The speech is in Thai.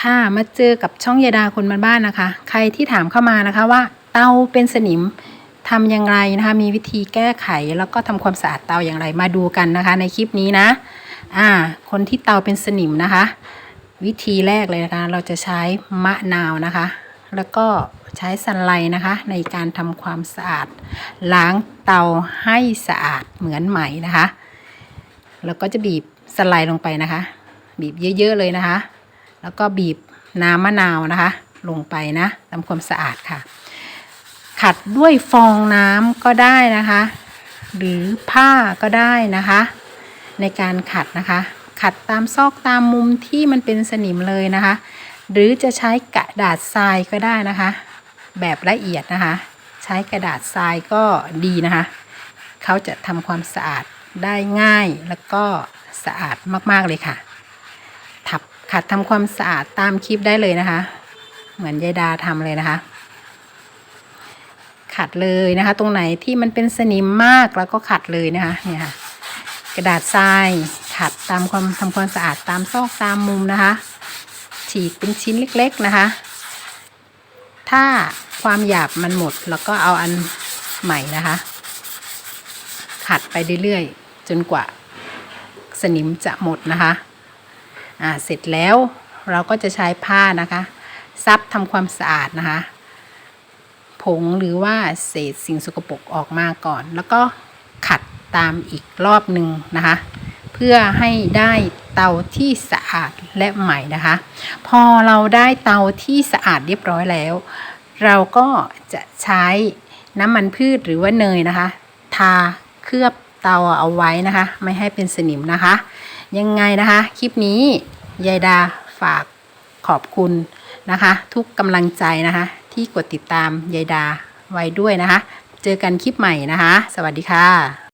ค่ะมาเจอกับช่องยาดาคนบ้านๆนะคะ ใครที่ถามเข้ามานะคะว่า เตาเป็นสนิมทำอย่างไรนะคะมีวิธีแก้ไขแล้วก็ทำความสะอาดเตาอย่างไรมาดูกันนะคะ ในคลิปนี้นะอ่าคนที่เตาเป็นสนิมนะคะ วิธีแรกเลยนะคะ เราจะใช้มะนาวนะคะ แล้วก็ใช้สันไลนะคะ ในการทำความสะอาด ล้างเตาให้สะอาดเหมือนใหม่นะคะ แล้วก็จะบีบสไลด์ลงไปนะคะ บีบเยอะ ๆ เลยนะคะ แล้วก็บีบน้ำมะนาวนะคะ ลงไปนะทำความสะอาดค่ะ ขัดด้วยฟองน้ำก็ได้นะคะ หรือผ้าก็ได้นะคะ ในการขัดนะคะ ขัดตามซอกตามมุมที่มันเป็นสนิมเลยนะคะ หรือจะใช้กระดาษทรายก็ได้นะคะ แบบละเอียดนะคะ ใช้กระดาษทรายก็ดีนะคะ เขาจะทำความสะอาดได้ง่ายแล้วก็สะอาดมาก ๆ เลยค่ะ ขัดทำความสะอาดตามคลิปได้เลยนะคะ เหมือนยายดาทำเลยนะคะ ขัดเลยนะคะ ตรงไหนที่มันเป็นสนิมมากแล้วก็ขัดเลยนะคะเนี่ยค่ะกระดาษทรายขัดตามความทำความสะอาดตามซอกตามมุมนะคะ ฉีกเป็นชิ้นเล็ก ๆนะคะ ถ้าความหยาบมันหมดแล้วก็เอาอันใหม่นะคะ ขัดไปเรื่อยๆจนกว่าสนิมจะหมดนะคะ อ่าเสร็จแล้วเราก็จะใช้ผ้านะคะซับทำความสะอาดนะคะ ผงหรือว่าเศษสิ่งสกปรกออกมาก่อน แล้วก็ขัดตามอีกรอบหนึ่งนะคะ เพื่อให้ได้เตาที่สะอาดและใหม่นะคะ พอเราได้เตาที่สะอาดเรียบร้อยแล้ว เราก็จะใช้น้ำมันพืชหรือว่าเนยนะคะ ทาเคลือบเตาเอาไว้นะคะ ไม่ให้เป็นสนิมนะคะ ยังไงนะคะ คลิปนี้ยายดาฝากขอบคุณนะคะ ทุกกำลังใจนะคะ ที่กดติดตามยายดาไว้ด้วยนะคะ เจอกันคลิปใหม่นะคะ สวัสดีค่ะ